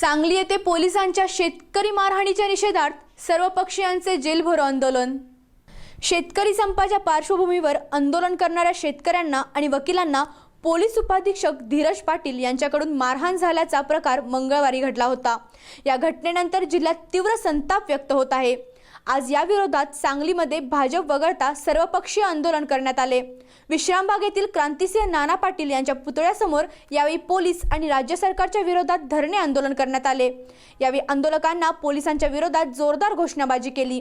सांगली येथे पोलिसांच्या शेतकरी मारहाणीच्या निषेधार्थ सर्व पक्षीयांचे जेलभरो आंदोलन. शेतकरी संपाच्या पार्श्वभूमीवर आंदोलन करणाऱ्या शेतकऱ्यांना आणि वकिलांना पोलीस उपाधीक्षक धीरज पाटील यांच्याकडून मारहाण झाल्याचा प्रकार मंगळवारी घडला होता. या घटनेनंतर जिल्ह्यात तीव्र संताप व्यक्त होत आहे. आज या विरोधात सांगलीमध्ये भाजप वगळता सर्वपक्षीय आंदोलन करण्यात आले. विश्रामबाग येथील क्रांतिसिंह नाना पाटील यांच्या पुतळ्यासमोर यावेळी पोलीस आणि राज्य सरकारच्या विरोधात धरणे आंदोलन करण्यात आले. यावेळी आंदोलकांना पोलिसांच्या विरोधात जोरदार घोषणाबाजी केली.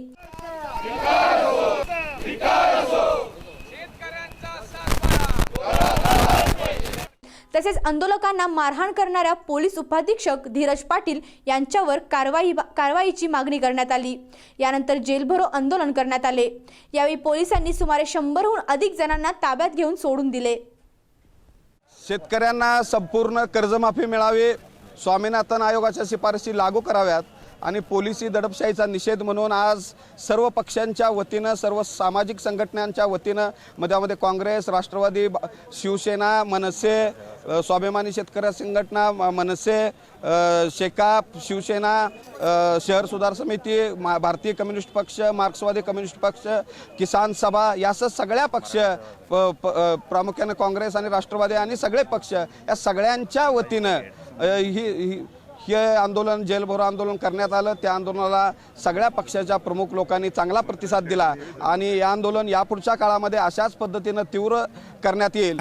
तसेच आंदोलकांना मारहाण करणाऱ्या पोलीस उपाधीक्षक धीरज पाटील यांच्यावर कारवाई कारवाईची मागणी करण्यात आली. यानंतर जेलभरो आंदोलन करण्यात आले. यावेळी पोलिसांनी सुमारे शंभरहून अधिक जणांना ताब्यात घेऊन सोडून दिले. शेतकऱ्यांना संपूर्ण कर्जमाफी मिळावी स्वामीनाथन आयोगाच्या शिफारशी लागू कराव्यात आणि पोलिसी दडपशाहीचा निषेध म्हणून आज सर्व पक्षांच्या वतीनं सर्व सामाजिक संघटनांच्या वतीनं मध्यामध्ये काँग्रेस राष्ट्रवादी ब- शिवसेना मनसे स्वाभिमानी शेतकरी संघटना मनसे शेकाप शिवसेना शहर सुधार समिती मा- भारतीय कम्युनिस्ट पक्ष मार्क्सवादी कम्युनिस्ट पक्ष किसान सभा यासह सगळ्या पक्ष प- प- प्रामुख्याने काँग्रेस आणि राष्ट्रवादी आणि सगळे पक्ष या सगळ्यांच्या वतीनं ही ही- हे आंदोलन जेलभरो आंदोलन करण्यात आलं. त्या आंदोलनाला सगळ्या पक्षाच्या प्रमुख लोकांनी चांगला प्रतिसाद दिला आणि हे आंदोलन यापुढच्या काळामध्ये अशाच पद्धतीनं तीव्र करण्यात येईल.